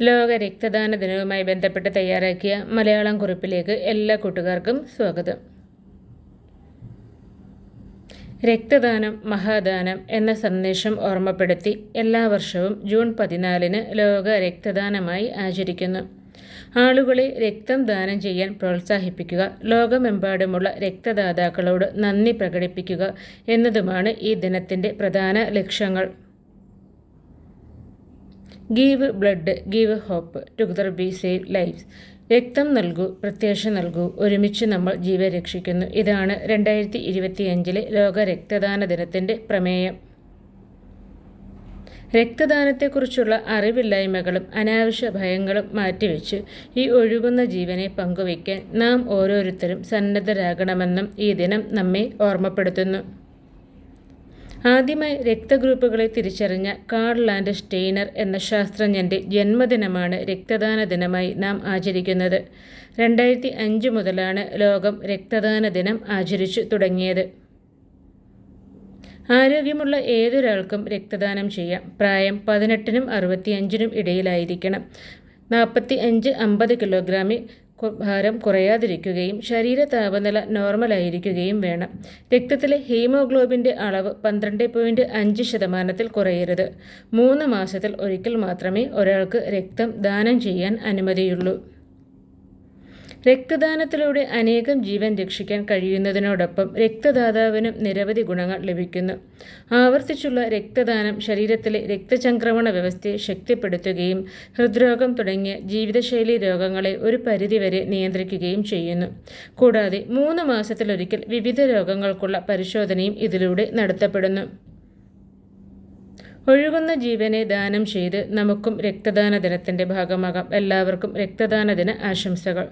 ലോക രക്തദാന ദിനവുമായി ബന്ധപ്പെട്ട് തയ്യാറാക്കിയ മലയാളം കുറിപ്പിലേക്ക് എല്ലാ കൂട്ടുകാർക്കും സ്വാഗതം. രക്തദാനം മഹാദാനം എന്ന സന്ദേശം ഓർമ്മപ്പെടുത്തി എല്ലാ വർഷവും ജൂൺ പതിനാലിന് ലോക രക്തദാനമായി ആചരിക്കുന്നു. ആളുകളെ രക്തം ദാനം ചെയ്യാൻ പ്രോത്സാഹിപ്പിക്കുക ലോകമെമ്പാടുമുള്ള രക്തദാതാക്കളോട് നന്ദി പ്രകടിപ്പിക്കുക എന്നതുമാണ് ഈ ദിനത്തിന്റെ പ്രധാന ലക്ഷ്യങ്ങൾ. Give blood give hope together be save lives രക്തം നൽകൂ പ്രത്യാശ നൽകൂ. ഒരുമിച്ച് നമ്മൾ ജീവ രക്ഷിക്കുന്നു. ഇതാണ് രണ്ടായിരത്തി ഇരുപത്തിയഞ്ചിലെ ലോക രക്തദാന ദിനത്തിന്റെ പ്രമേയം. രക്തദാനത്തെക്കുറിച്ചുള്ള അറിവില്ലായ്മകളും അനാവശ്യ ഭയങ്ങളും മാറ്റിവെച്ച് ഈ ഒഴുകുന്ന ജീവനെ പങ്കുവയ്ക്കാൻ നാം ഓരോരുത്തരും സന്നദ്ധരാകണമെന്നും ഈ ദിനം നമ്മെ ഓർമ്മപ്പെടുത്തുന്നു. ആദ്യമായി രക്തഗ്രൂപ്പുകളെ തിരിച്ചറിഞ്ഞ കാൾ ലാൻഡ് സ്റ്റെയ്നർ എന്ന ശാസ്ത്രജ്ഞന്റെ ജന്മദിനമാണ് രക്തദാന ദിനമായി നാം ആചരിക്കുന്നത്. രണ്ടായിരത്തി അഞ്ച് മുതലാണ് ലോകം രക്തദാന ദിനം ആചരിച്ചു തുടങ്ങിയത്. ആരോഗ്യമുള്ള ഏതൊരാൾക്കും രക്തദാനം ചെയ്യാം. പ്രായം പതിനെട്ടിനും അറുപത്തിയഞ്ചിനും ഇടയിലായിരിക്കണം. നാൽപ്പത്തി അഞ്ച് അമ്പത് കിലോഗ്രാമിൽ ഭാരം കുറയാതിരിക്കുകയും ശരീര താപനില നോർമലായിരിക്കുകയും വേണം. രക്തത്തിലെ ഹീമോഗ്ലോബിന്റെ അളവ് പന്ത്രണ്ട് പോയിന്റ് അഞ്ച് ശതമാനത്തിൽ കുറയരുത്. മൂന്ന് മാസത്തിൽ ഒരിക്കൽ മാത്രമേ ഒരാൾക്ക് രക്തം ദാനം ചെയ്യാൻ അനുമതിയുള്ളൂ. രക്തദാനത്തിലൂടെ അനേകം ജീവൻ രക്ഷിക്കാൻ കഴിയുന്നതിനോടൊപ്പം രക്തദാതാവിനും നിരവധി ഗുണങ്ങൾ ലഭിക്കുന്നു. ആവർത്തിച്ചുള്ള രക്തദാനം ശരീരത്തിലെ രക്തചംക്രമണ വ്യവസ്ഥയെ ശക്തിപ്പെടുത്തുകയും ഹൃദ്രോഗം തുടങ്ങിയ ജീവിതശൈലി രോഗങ്ങളെ ഒരു പരിധിവരെ നിയന്ത്രിക്കുകയും ചെയ്യുന്നു. കൂടാതെ മൂന്ന് മാസത്തിലൊരിക്കൽ വിവിധ രോഗങ്ങൾക്കുള്ള പരിശോധനയും ഇതിലൂടെ നടത്തപ്പെടുന്നു. ഒഴുകുന്ന ജീവനെ ദാനം ചെയ്ത് നമുക്കും രക്തദാന ദിനത്തിന്റെ ഭാഗമാകാം. എല്ലാവർക്കും രക്തദാന ദിന ആശംസകൾ.